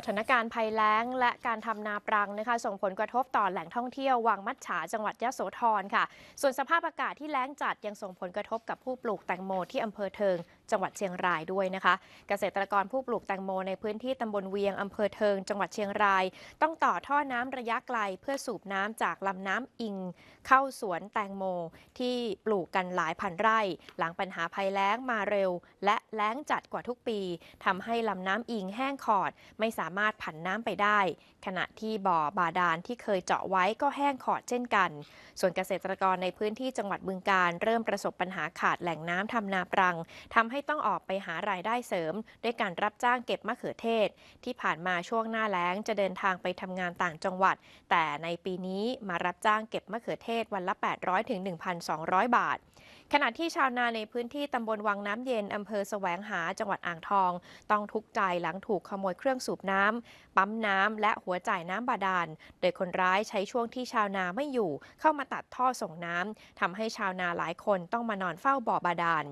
สถานการณ์ภัยแล้ง และการทำนาปรังนะคะ ส่งผลกระทบต่อแหล่งท่องเที่ยววังมัดฉาจังหวัดยะโสธรค่ะ ส่วนสภาพอากาศที่แล้งจัดยังส่งผลกระทบกับผู้ปลูกแตงโมที่อำเภอเทิง จังหวัดเชียงรายด้วยนะคะ เกษตรกรผู้ปลูกแตงโมในพื้นที่ตำบลเวียงอำเภอเทิง จังหวัดเชียงราย ต้องต่อท่อน้ำระยะไกลเพื่อสูบน้ำจากลำน้ำอิง เข้าสวนแตงโม ที่ปลูกกันหลายพันไร่ หลังปัญหาภัยแล้งมาเร็ว และแล้งจัดกว่าทุกปีทำให้ลำน้ำอิงแห้งขอด ไม่สามารถผันน้ำไปได้ ขณะที่บ่อบาดาลที่เคยเจาะไว้ก็แห้งขอดเช่นกัน ส่วนเกษตรกรในพื้นที่จังหวัดบึงการเริ่มประสบปัญหาขาดแหล่งน้ำทำนาปรังทำให้ต้องออกไปหารายได้เสริม ด้วยการรับจ้างเก็บมะเขือเทศ ที่ผ่านมาช่วงหน้าแล้งจะเดินทางไปทำงานต่างจังหวัด แต่ในปีนี้มารับจ้างเก็บมะเขือเทศวันละ 800-1,200 บาท ขณะที่ชาวนาในพื้นที่ตำบลวังน้ำเย็นอำเภอแสวงหาจังหวัดอ่างทอง ต้องทุกข์ใจหลังถูกขโมยเครื่องสูบน้ำปั๊มน้ำและหัวจ่ายน้ำบาดาล โดยคนร้ายใช้ช่วงที่ชาวนาไม่อยู่ เข้ามาตัดท่อส่งน้ำทำให้ชาวนาหลายคนต้องมานอนเฝ้าบ่อบาดาล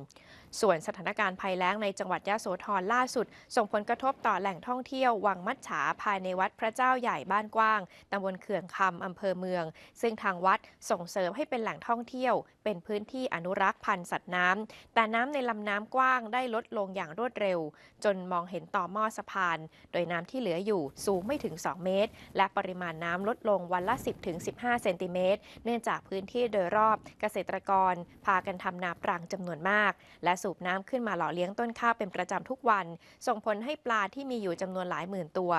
ส่วนสถานการณ์ภัยแล้งในจังหวัดยะโสธรล่าสุด ส่งผลกระทบต่อแหล่งท่องเที่ยววังมัดฉาภายในวัดพระเจ้าใหญ่บ้านกว้างตำบลเขื่องคำอำเภอเมือง ซึ่งทางวัดส่งเสริมให้เป็นแหล่งท่องเที่ยว เป็นพื้นที่อนุรักษรักษ์พันธุ์สัตว์น้ำ แต่น้ำในลำน้ำกว้างได้ลดลงอย่างรวดเร็ว จนมองเห็นต่อหม้อสะพาน โดยน้ำที่เหลืออยู่สูงไม่ถึง 2 เมตร และปริมาณน้ำลดลงวันละ 10-15 เซนติเมตร เนื่องจากพื้นที่โดยรอบเกษตรกร พากันทำนาปรังจำนวนมาก และสูบน้ำขึ้นมาหล่อเลี้ยงต้นข้าวเป็นประจำทุกวัน ส่งผลให้ปลาที่มีอยู่จำนวนหลายหมื่นตัว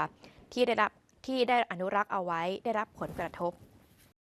ที่ได้รับที่ได้อนุรักษ์เอาไว้ได้รับผลกระทบ